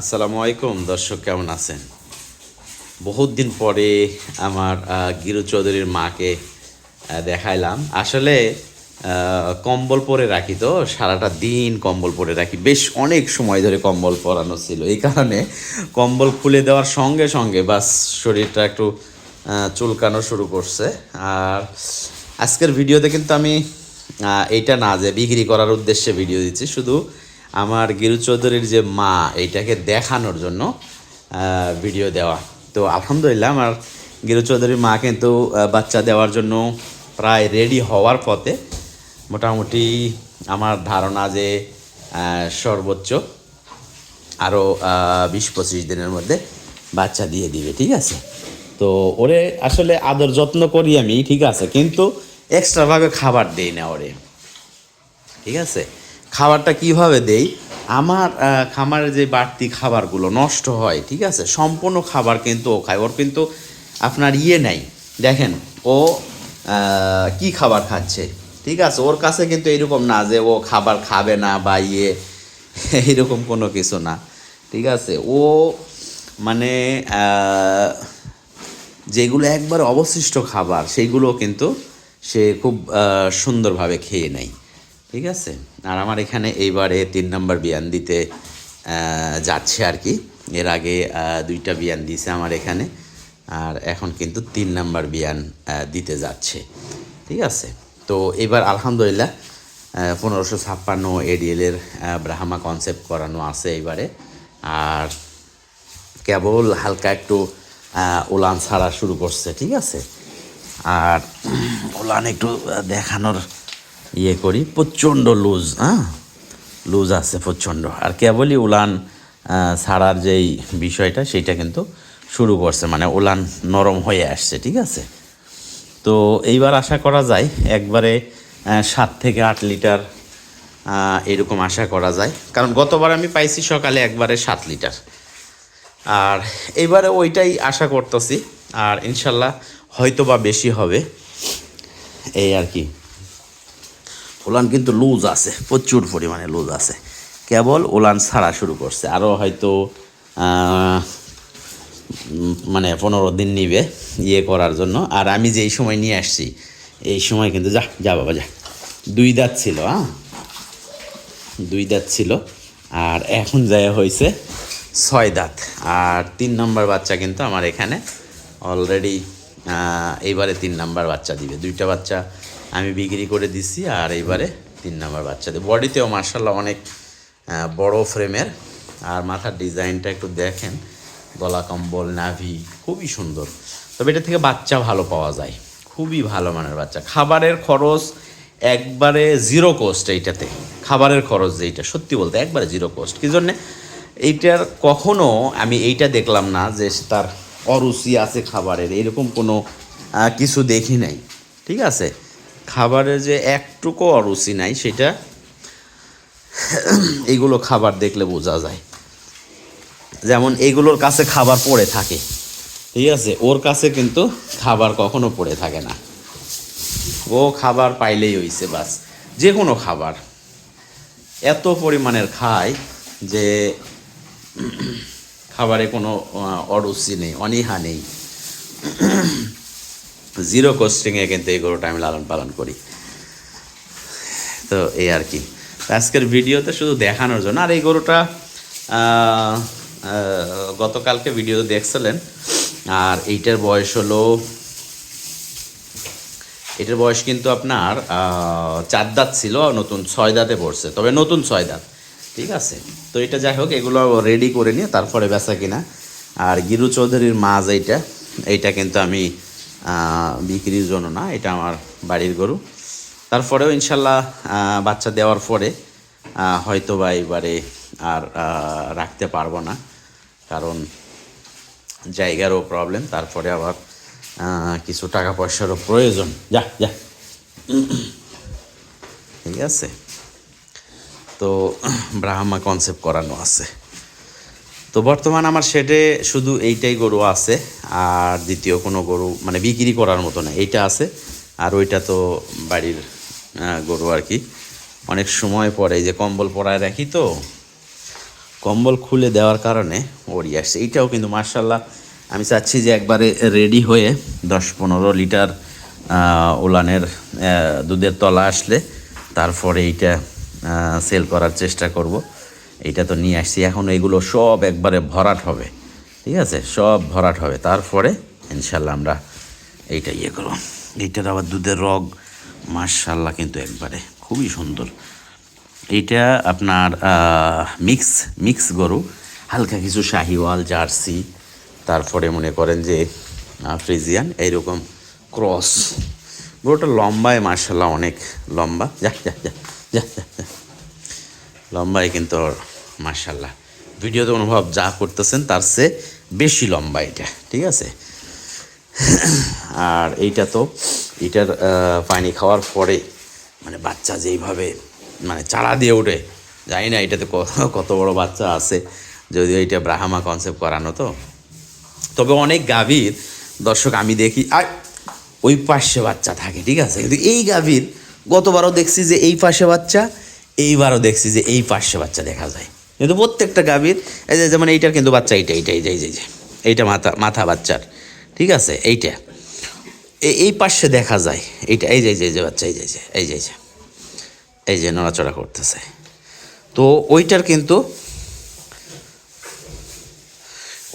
আসসালামু আলাইকুম, দর্শক কেমন আছেন? বহুত দিন পরে আমার গিরু চৌধুরীর মাকে দেখাইলাম। আসলে কম্বল পরে রাখি তো, সারাটা দিন কম্বল পরে রাখি। বেশ অনেক সময় ধরে কম্বল পরানো ছিল। এই কারণে কম্বল খুলে দেওয়ার সঙ্গে সঙ্গে বাস শরীরটা একটু চুলকানো শুরু করছে। আর আজকের ভিডিওতে কিন্তু আমি এইটা না যে বিক্রি করার উদ্দেশ্যে ভিডিও দিচ্ছি। শুধু আমার গিরু চৌধুরীর যে মা, এইটাকে দেখানোর জন্য ভিডিও দেওয়া। তো আলহামদুলিল্লাহ, আমার গিরু চৌধুরীর মা কিন্তু বাচ্চা দেওয়ার জন্য প্রায় রেডি হওয়ার পথে মোটামুটি আমার ধারণা যে সর্বোচ্চ আরও বিশ পঁচিশ দিনের মধ্যে বাচ্চা দিয়ে দিবে, ঠিক আছে? তো ওরে আসলে আদর যত্ন করি আমি, ঠিক আছে? কিন্তু এক্সট্রাভাবে খাবার দেই না ওরে, ঠিক আছে? খাবারটা কীভাবে দেই? আমার আহ, খামারের যে বাড়তি খাবারগুলো নষ্ট হয় ঠিক আছে? সম্পূর্ণ খাবার কিন্তু ও খায়। ওর কিন্তু আপনার ইয়ে নাই। দেখেন ও কি খাবার খাচ্ছে? ঠিক আছে? ওর কাছে কিন্তু এরকম না যে ও খাবার খাবে না বা ইয়ে এরকম কোনো কিছু না। ঠিক আছে? ও মানে যেগুলো একবার অবশিষ্ট খাবার সেইগুলো কিন্তু সে খুব সুন্দরভাবে খেয়ে নেয়। ঠিক আছে? আর আমার এখানে এইবারে তিন নম্বর বিয়ান দিতে যাচ্ছে আর কি। এর আগে দুইটা বিয়ান দিয়েছে আমার এখানে। আর এখন কিন্তু তিন নম্বর বিয়ান দিতে যাচ্ছে। ঠিক আছে? তো এবার আলহামদুলিল্লাহ পনেরোশো ছাপ্পান্ন এডিএলের ব্রাহ্মা কনসেপ্ট করানো আছে এবারে আর কেবল হালকা একটু উলান ছাড়া শুরু করছে, ঠিক আছে? আর উলান একটু দেখানোর ইয়ে করি, প্রচণ্ড লুজ হ্যাঁ? লুজ আছে প্রচণ্ড। আর কেবলই উলান ছাড়ার যেই বিষয়টা সেইটা কিন্তু শুরু করছে মানে উলান নরম হয়ে আসছে, ঠিক আছে? তো এইবার আশা করা যায়, একবারে সাত থেকে আট লিটার এরকম আশা করা যায়। কারণ গতবার আমি পাইছি সকালে একবারে সাত লিটার। আর এবারে ওইটাই আশা করতেছি, আর ইনশাল্লাহ হয়তো বা বেশি হবে। এই আর কি। ওলান কিন্তু লুজ আছে, প্রচুর পরিমাণে লুজ আছে। কেবল ওলান ছাড়া শুরু করছে। আরও হয়তো মানে পনেরো দিন নিবে ইয়ে করার জন্য। আর আমি যে এই সময় নিয়ে আসছি, এই সময় কিন্তু যা যা বাবা, যা। দুই দাঁত ছিল হ্যাঁ দুই দাঁত ছিল। আর এখন যায় হয়েছে ছয় দাঁত। আর তিন নম্বর বাচ্চা কিন্তু আমার এখানে অলরেডি এইবারে তিন নম্বর বাচ্চা দিবে। দুইটা বাচ্চা আমি বিক্রি করে দিছি আর এইবারে তিন নম্বর বাচ্চাদের। বডিতেও মার্শাল্লাহ অনেক বড় ফ্রেমের। আর মাথার ডিজাইনটা একটু দেখেন। গলা কম্বল, নাভি, খুবই সুন্দর। তবে এটা থেকে বাচ্চা ভালো পাওয়া যায়। খুবই ভালো মানের বাচ্চা। খাবারের খরচ একবারে জিরো কোস্ট এইটাতে। খাবারের খরচ যেইটা, সত্যি বলতে একবারে জিরো কোস্ট কি জন্যে? এইটার কখনো আমি এইটা দেখলাম না যে তার অরুচি আছে খাবারের। এরকম কোনো কিছু দেখি নাই। ঠিক আছে? খাবারের যে একটুকু অরুচি নাই, সেটা এইগুলো খাবার দেখলে বোঝা যায়। যেমন এগুলোর কাছে খাবার পড়ে থাকে। ঠিক আছে? ওর কাছে কিন্তু খাবার কখনো পড়ে থাকে না। ও খাবার পাইলেই হইছে বাস। যে কোনো খাবার। এত পরিমাণের খায় যে খাবারে কোনো অরুচি নেই, অনীহা নেই। জিরো কোস্টিংয়ে কিন্তু এই গরুটা আমি লালন পালন করি। তো এই আর কি। আজকের ভিডিওতে শুধু দেখানোর জন্য। আর এই গরুটা গতকালকে ভিডিও দেখছিলেন। আর এইটার বয়স হলো, এটার বয়স কিন্তু আপনার চার দাঁত ছিল, নতুন ছয় দাঁতে পড়ছে। তবে নতুন ছয় দাঁত, ঠিক আছে? তো এটা যাই হোক, এগুলো রেডি করে নিয়ে তারপরে বেচা কিনা। আর গিরু চৌধুরীর মাছ এইটা এইটা কিন্তু আমি বিক্রির জন্য না, এটা আমার বাড়ির গরু। তারপরেও ইনশাল্লাহ বাচ্চা দেওয়ার পরে হয়তো বা এবারে আর রাখতে পারব না, কারণ জায়গারও প্রবলেম তারপরে আবার কিছু টাকা পয়সারও প্রয়োজন। যা যা। ঠিক আছে? তো, ব্রাহ্মা কনসেপ্ট করানো আছে। তো বর্তমান আমার শেডে শুধু এইটাই গরু আছে, আর দ্বিতীয় কোনো গরু মানে বিক্রি করার মতো না, এইটা আছে, আর ওইটা তো বাড়ির গরু আর কি। অনেক সময় পরে যে কম্বল পরায় রাখি তো, কম্বল খুলে দেওয়ার কারণে ওরই আসছে। এইটাও কিন্তু মার্শাল্লাহ আমি চাচ্ছি যে একবারে রেডি হয়ে দশ পনেরো লিটার ওলানের দুধের তলা আসলে তারপরে এইটা সেল করার চেষ্টা করব। এইটা তো নিয়ে আসছি এখন এগুলো সব একবারে ভরাট হবে ঠিক আছে? সব ভরাট হবে। তারপরে ইনশাল্লাহ আমরা এইটা ইয়ে করব। এইটার আবার দুধের রগ মার্শাল্লাহ কিন্তু একবারে খুবই সুন্দর। এইটা আপনার মিক্স মিক্স গরু হালকা কিছু শাহিওয়াল জার্সি তারপরে মনে করেন যে ফ্রিজিয়ান এইরকম ক্রস। গরুটা লম্বায় মার্শাল্লাহ অনেক লম্বা। যা যা যা যা, যা। লম্বায় কিন্তু মার্শাল্লাহ ভিডিওতে অনুভব যা করতেছেন তার চেয়ে বেশি লম্বা এটা, ঠিক আছে? আর এইটা তো এটার পানি খাওয়ার পরে মানে বাচ্চা যেইভাবে মানে চারা দিয়ে ওঠে, জানি না এটাতে কত কত বড় বাচ্চা আছে, যদিও এটা ব্রাহামা কনসেপ্ট করানো তো। তবে অনেক গাভীর, দর্শক আমি দেখি, আর ওই পাশে বাচ্চা থাকে, ঠিক আছে? কিন্তু এই গাভীর গতবারও দেখছি যে এই পাশে বাচ্চা, এইবারও দেখছি যে এই পাশে বাচ্চা দেখা যায়। কিন্তু প্রত্যেকটা গাভীর এই যে যেমন এইটার কিন্তু বাচ্চা এইটা এইটা এই যে যে, এইটা মাথা মাথা বাচ্চার। ঠিক আছে? এইটা। এই পাশে দেখা যায়। এইটা এই যে এই যে, বাচ্চা এই যে এই যে এই যে নড়াচড়া করতেছে। তো ওইটার কিন্তু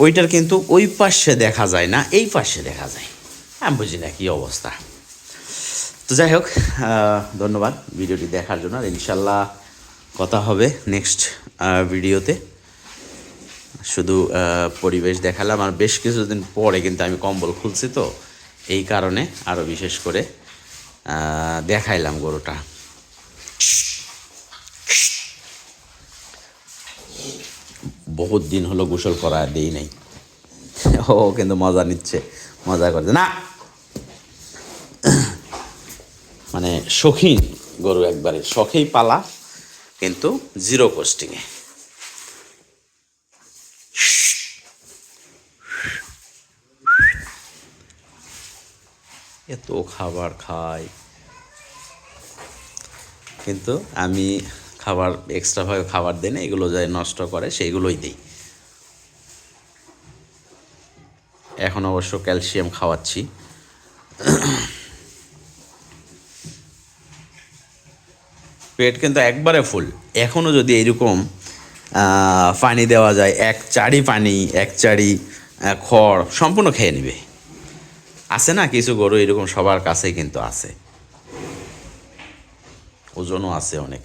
ওইটার কিন্তু ওই পাশে দেখা যায় না এই পাশে দেখা যায়। আমি বুঝি না কী অবস্থা। তো যাই হোক ধন্যবাদ ভিডিওটি দেখার জন্য। ইনশাল্লাহ কথা হবে নেক্সট ভিডিওতে শুধু পরিবেশ দেখালাম, আর বেশ কিছুদিন পরে কিন্তু আমি কম্বল খুলছি তো, এই কারণে আরও বিশেষ করে দেখাইলাম গরুটা। বহুত দিন হলো গোসল করা দেই নাই। ও, কিন্তু মজা নিচ্ছে, মজা করছে। না! মানে শৌখিন গরু একবারে, শখেই পালা। কিন্তু জিরো কোস্টিংয়ে এত খাবার খায় কিন্তু আমি খাবার এক্সট্রাভাবে খাবার দিই এগুলো যাই নষ্ট করে, সেইগুলোই দিই। এখন অবশ্য ক্যালসিয়াম খাওয়াচ্ছি। পেট কিন্তু একবারে ফুল। এখনও যদি এরকম পানি দেওয়া যায়, এক চারি পানি, এক চারি খড় সম্পূর্ণ খেয়ে নেবে। আছে না কিছু গরু এরকম সবার কাছে কিন্তু আছে। ওজনও আছে অনেক।